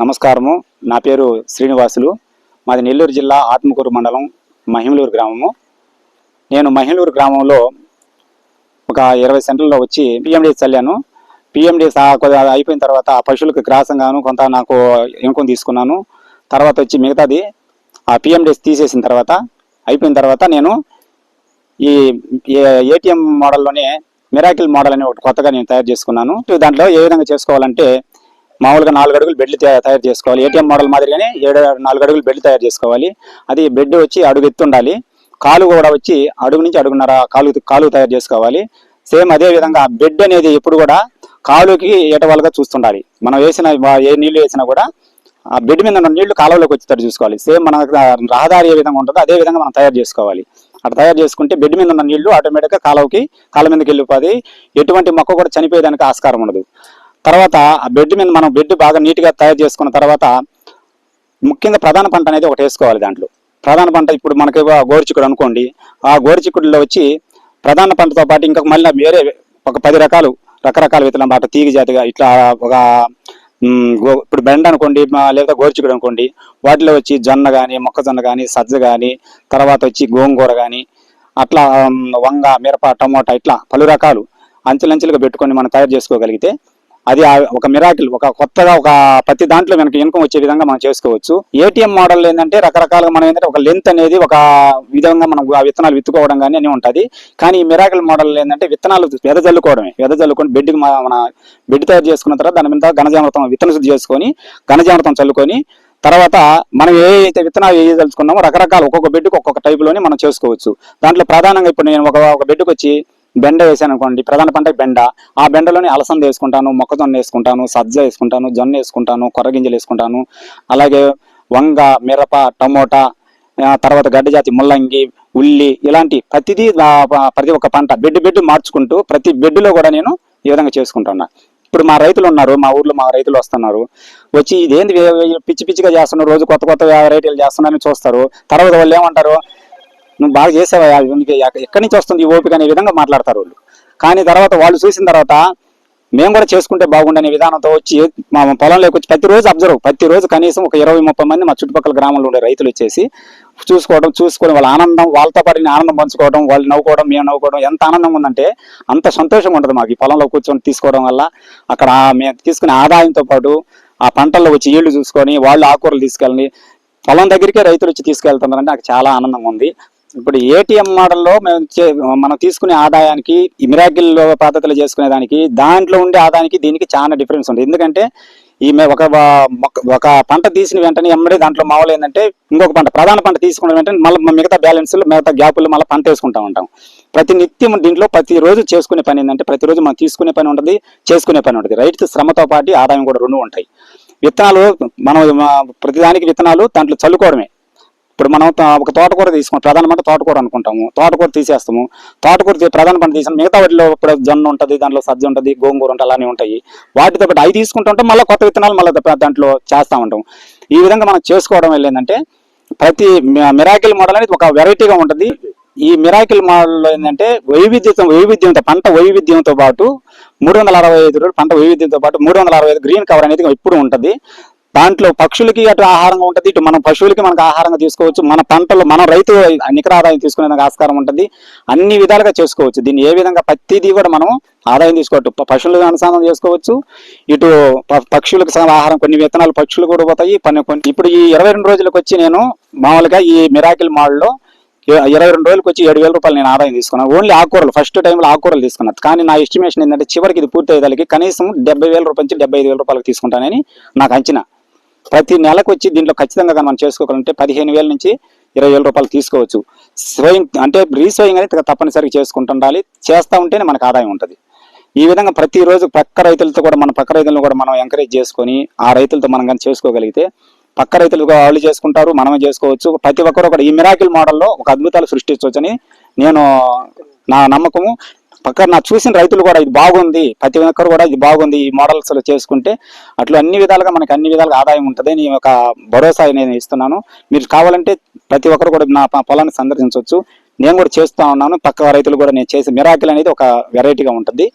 నమస్కారము. నా పేరు శ్రీనివాసులు. మాది నెల్లూరు జిల్లా ఆత్మకూరు మండలం మహిమలూరు గ్రామము. నేను మహిమలూరు గ్రామంలో ఒక ఇరవై సెంటర్లో వచ్చి పిఎండి చల్లాను పిఎండి అయిపోయిన తర్వాత ఆ పశువులకు గ్రాసంగాను కొంత నాకు ఇన్కం తీసుకున్నాను. తర్వాత వచ్చి మిగతాది ఆ పిఎండిఎస్ తీసేసిన తర్వాత అయిపోయిన తర్వాత నేను ఈ ఏటీఎం మోడల్లోనే మిరాకిల్ మోడల్ అని ఒకటి కొత్తగా నేను తయారు చేసుకున్నాను. దాంట్లో ఏ విధంగా చేసుకోవాలంటే మామూలుగా నాలుగు అడుగులు బెడ్లు తయారు చేసుకోవాలి. ఏటీఎం మోడల్ మాదిరిగానే ఏడు నాలుగు అడుగులు బెడ్లు తయారు చేసుకోవాలి. అది బెడ్ వచ్చి అడుగు ఎత్తు ఉండాలి. కాలు కూడా వచ్చి అడుగు నుంచి అడుగున్నర కాలు కాలు తయారు చేసుకోవాలి. సేమ్ అదే విధంగా బెడ్ అనేది ఎప్పుడు కూడా కాలుకి ఏటవాలుగా చూస్తుండాలి. మనం వేసిన ఏ నీళ్ళు వేసినా కూడా ఆ బెడ్ మీద ఉన్న నీళ్ళు కాలువలోకి వచ్చేటట్టు చూసుకోవాలి. సేమ్ మన రహదారి ఏ విధంగా ఉంటుందో అదే విధంగా మనం తయారు చేసుకోవాలి. అటు తయారు చేసుకుంటే బెడ్ మీద ఉన్న నీళ్ళు ఆటోమేటిక్గా కాలువకి కాలు మీదకి వెళ్ళిపోతాయి. ఎటువంటి మొక్క కూడా చనిపోయేదానికి ఆస్కారం ఉండదు. తర్వాత ఆ బెడ్ మీద మనం బెడ్ బాగా నీట్గా తయారు చేసుకున్న తర్వాత ముఖ్యంగా ప్రధాన పంట అనేది ఒకటి వేసుకోవాలి దాంట్లో. ప్రధాన పంట ఇప్పుడు మనకి గోరుచిక్కుడు అనుకోండి. ఆ గోరుచిక్కుడులో వచ్చి ప్రధాన పంటతో పాటు ఇంకా మళ్ళీ వేరే ఒక పది రకాలు రకరకాల విత్తనం పాట తీగ జాతిగా ఇట్లా ఒక ఇప్పుడు బెండ అనుకోండి లేదా గోరుచిక్కుడు అనుకోండి. వాటిలో వచ్చి జొన్న కానీ మొక్కజొన్న కానీ సజ్జ కానీ తర్వాత వచ్చి గోంగూర కానీ అట్లా వంగ మిరప టమోటా ఇట్లా పలు రకాలు అంచెలంచెలుగా పెట్టుకొని మనం తయారు చేసుకోగలిగితే అది ఒక మిరాకిల్ ఒక కొత్తగా ఒక ప్రతి దాంట్లో మనకి ఇన్కమ్ వచ్చే విధంగా మనం చేసుకోవచ్చు. ఏటీఎం మోడల్ ఏంటంటే రకరకాలుగా మనం ఏంటంటే ఒక లెంత్ అనేది ఒక విధంగా మనం ఆ విత్తనాలు విత్తుకోవడం కానీ అని ఉంటుంది. కానీ ఈ మిరాకిల్ మోడల్ ఏంటంటే విత్తనాలు వెదజల్లుకోవడమే వెదజల్లుకొని బెడ్కి మన బెడ్ తయారు చేసుకున్న తర్వాత దాని మీద ఘనజామృతం విత్తన శుద్ధి చేసుకొని ఘనజామృతం చల్లుకొని తర్వాత మనం ఏ అయితే విత్తనాలు వేయదలుచుకున్నామో రకరకాల ఒక్కొక్క బెడ్కి ఒక్కొక్క టైపులోనే మనం చేసుకోవచ్చు. దాంట్లో ప్రధానంగా ఇప్పుడు నేను ఒక ఒక బెడ్కి వచ్చి బెండ వేసాను అనుకోండి ప్రధాన పంట బెండ. ఆ బెండలోని అలసంద వేసుకుంటాను మొక్కజొన్న వేసుకుంటాను సజ్జ వేసుకుంటాను జొన్న వేసుకుంటాను కొర్రగింజలు వేసుకుంటాను. అలాగే వంగ మిరప టమోటా తర్వాత గడ్డజాతి ముల్లంగి ఉల్లి ఇలాంటి ప్రతిదీ ప్రతి ఒక్క పంట బెడ్ బెడ్ మార్చుకుంటూ ప్రతి బెడ్లో కూడా నేను ఈ విధంగా చేసుకుంటున్నా ఇప్పుడు మా రైతులు ఉన్నారు మా ఊర్లో మా రైతులు వస్తున్నారు. వచ్చి ఇదేంది పిచ్చి పిచ్చిగా చేస్తున్నారు రోజు కొత్త కొత్త వెరైటీలు చేస్తున్నారని చూస్తారు. తర్వాత వాళ్ళు ఏమంటారు? నువ్వు బాగా చేసావా? ఎక్కడి నుంచి వస్తుంది ఈ ఓపిక అనే విధంగా మాట్లాడతారు వాళ్ళు. కానీ తర్వాత వాళ్ళు చూసిన తర్వాత మేము కూడా చేసుకుంటే బాగుండనే విధానంతో వచ్చి మా పొలంలోకి వచ్చి ప్రతిరోజు అబ్జర్వ్ ప్రతిరోజు కనీసం ఒక ఇరవై ముప్పై మంది మా చుట్టుపక్కల గ్రామంలో ఉండే రైతులు వచ్చేసి చూసుకోవడం చూసుకొని వాళ్ళ ఆనందం వాళ్ళతో పాటు ఆనందం పంచుకోవడం వాళ్ళు నవ్వుకోవడం మేము నవ్వుకోవడం ఎంత ఆనందంగా ఉందంటే అంత సంతోషంగా ఉంటుంది మాకు ఈ పొలంలో కూర్చొని తీసుకోవడం వల్ల. అక్కడ మేము తీసుకునే ఆదాయంతో పాటు ఆ పంటల్లో వచ్చి ఈళ్ళు చూసుకొని వాళ్ళు ఆకూరలు తీసుకెళ్ళని పొలం దగ్గరికే రైతులు వచ్చి తీసుకెళ్తున్నారంటే నాకు చాలా ఆనందంగా ఉంది. ఇప్పుడు ఏటీఎం మోడల్లో మేము చే- మనం తీసుకునే ఆదాయానికి ఈ మిరాకిల్ పద్ధతులు చేసుకునే దానికి దాంట్లో ఉండే ఆదాయానికి దీనికి చాలా డిఫరెన్స్ ఉంది. ఎందుకంటే ఈ ఒక ఒక పంట తీసిన వెంటనే ఎమ్మడే దాంట్లో మామూలు ఏంటంటే ఇంకొక పంట ప్రధాన పంట తీసుకున్న వెంటనే మళ్ళీ మిగతా బ్యాలెన్స్ మిగతా గ్యాపులు మళ్ళీ పంట వేసుకుంటా ఉంటాం. ప్రతి నిత్యం దీంట్లో ప్రతిరోజు చేసుకునే పని ఏంటంటే ప్రతిరోజు మనం తీసుకునే పని ఉంటుంది చేసుకునే పని ఉంటుంది. రైతు శ్రమతో పాటు ఆదాయం కూడా రెండు ఉంటాయి. విత్తనాలు మనం ప్రతిదానికి విత్తనాలు దాంట్లో చల్లుకోవడమే. ఇప్పుడు మనం ఒక తోటకూర తీసుకుంటాం ప్రధాన పంట తోటకూర అనుకుంటాము. తోటకూర తీసేస్తాము. తోటకూర ప్రధాన పంట తీసిన మిగతా వాటిలో ఇప్పుడు జొన్న ఉంటుంది దాంట్లో సజ్జ ఉంటుంది గోంగూర ఉంటుంది అలానే ఉంటాయి. వాటితో పాటు అవి తీసుకుంటుంటాం మళ్ళీ కొత్త విత్తనాలు మళ్ళీ దాంట్లో చేస్తూ ఉంటాం. ఈ విధంగా మనం చేసుకోవడం వల్ల ఏంటంటే ప్రతి మిరాకిల్ మోడల్ అనేది ఒక వెరైటీగా ఉంటుంది. ఈ మిరాకిల్ మోడల్లో ఏంటంటే వైవిధ్యం వైవిధ్యంతో పంట వైవిధ్యంతో పాటు మూడు వందల అరవై ఐదు రోజులు పంట వైవిధ్యంతో పాటు మూడు వందల అరవై ఐదు గ్రీన్ కవర్ అనేది ఎప్పుడు ఉంటుంది. దాంట్లో పక్షులకి అటు ఆహారంగా ఉంటుంది ఇటు మనం పశువులకి మనకు ఆహారంగా తీసుకోవచ్చు. మన పంటలు మన రైతు నికర ఆదాయం తీసుకునేందుకు ఆస్కారం ఉంటుంది. అన్ని విధాలుగా చేసుకోవచ్చు. దీన్ని ఏ విధంగా ప్రతిదీ కూడా మనం ఆదాయం తీసుకోవచ్చు. పశువులకు అనుసంధానం చేసుకోవచ్చు. ఇటు ప- పక్షులకు ఆహారం కొన్ని విత్తనాలు పక్షులు కూడా పోతాయి. కొన్ని కొన్ని ఇప్పుడు ఈ ఇరవై రెండు రోజులకు వచ్చి నేను మామూలుగా ఈ మిరాకిల్ మోడల్లో ఇరవై రెండు రోజులకు వచ్చి ఏడు వేల రూపాయలు నేను ఆదాయం తీసుకున్నాను ఓన్లీ ఆకుకూరలు ఫస్ట్ టైంలో ఆకుకూరలు తీసుకున్నాను కానీ నా ఎస్టిమేషన్ ఏంటంటే చివరికి ఇది పూర్తి అయ్యేదానికి కనీసం డెబ్బై వేల రూపాయల నుంచి డెబ్బై ఐదు వేల రూపాయలకు తీసుకుంటానని నాకు అంచనా. ప్రతి నెలకు వచ్చి దీంట్లో ఖచ్చితంగా కానీ మనం చేసుకోవాలంటే పదిహేను వేల నుంచి ఇరవై వేల రూపాయలు తీసుకోవచ్చు. స్వయం అంటే రీస్వయం అనేది తప్పనిసరిగా చేసుకుంటుండాలి. చేస్తూ ఉంటేనే మనకు ఆదాయం ఉంటుంది. ఈ విధంగా ప్రతిరోజు పక్క రైతులతో కూడా మన పక్క రైతులను కూడా మనం ఎంకరేజ్ చేసుకొని ఆ రైతులతో మనం కానీ చేసుకోగలిగితే పక్క రైతులు వాళ్ళు చేసుకుంటారు మనమే చేసుకోవచ్చు. ప్రతి ఒక్కరు కూడా ఈ మిరాకిల్ మోడల్లో ఒక అద్భుతాలు సృష్టించవచ్చని నేను నా నమ్మకము. పక్క నా చూసిన రైతులు కూడా ఇది బాగుంది ప్రతి ఒక్కరు కూడా ఇది బాగుంది ఈ మోడల్స్ చేసుకుంటే అట్లా అన్ని విధాలుగా మనకి అన్ని విధాలుగా ఆదాయం ఉంటుంది నేను ఒక భరోసా నేను ఇస్తున్నాను. మీరు కావాలంటే ప్రతి ఒక్కరు కూడా నా పొలాన్ని సందర్శించవచ్చు. నేను కూడా చేస్తూ ఉన్నాను. పక్క రైతులు కూడా నేను చేసే మిరాకిల్ అనేది ఒక వెరైటీగా ఉంటుంది.